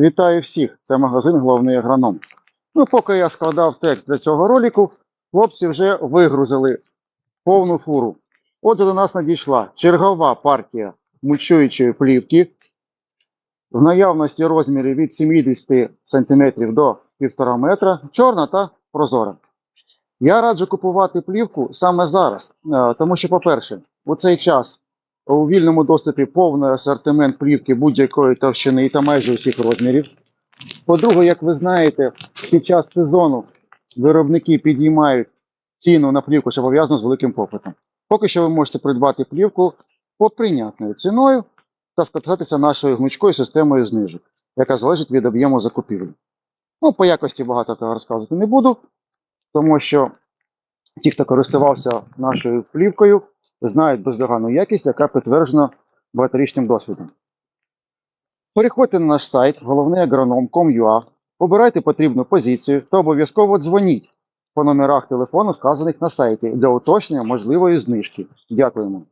Вітаю всіх! Це магазин Головний агроном. Ну, поки я складав текст для цього ролику, хлопці вже вигрузили повну фуру. Отже, до нас надійшла чергова партія мульчуючої плівки в наявності розмірів від 70 см до 1,5 метра, чорна та прозора. Я раджу купувати плівку саме зараз, е, тому що, по-перше, у цей час у вільному доступі повний асортимент плівки будь-якої товщини та майже усіх розмірів. По-друге, як ви знаєте, під час сезону виробники підіймають ціну на плівку, що пов'язано з великим попитом. Поки що ви можете придбати плівку по прийнятною ціною та скористатися нашою гнучкою системою знижок, яка залежить від об'єму закупівлі. Ну, по якості багато того розказувати не буду, тому що ті, хто користувався нашою плівкою, знають бездоганну якість, яка підтверджена багаторічним досвідом. Переходьте на наш сайт головнеагроном.com.ua, обирайте потрібну позицію та обов'язково дзвоніть по номерах телефону, вказаних на сайті, для уточнення можливої знижки. Дякуємо.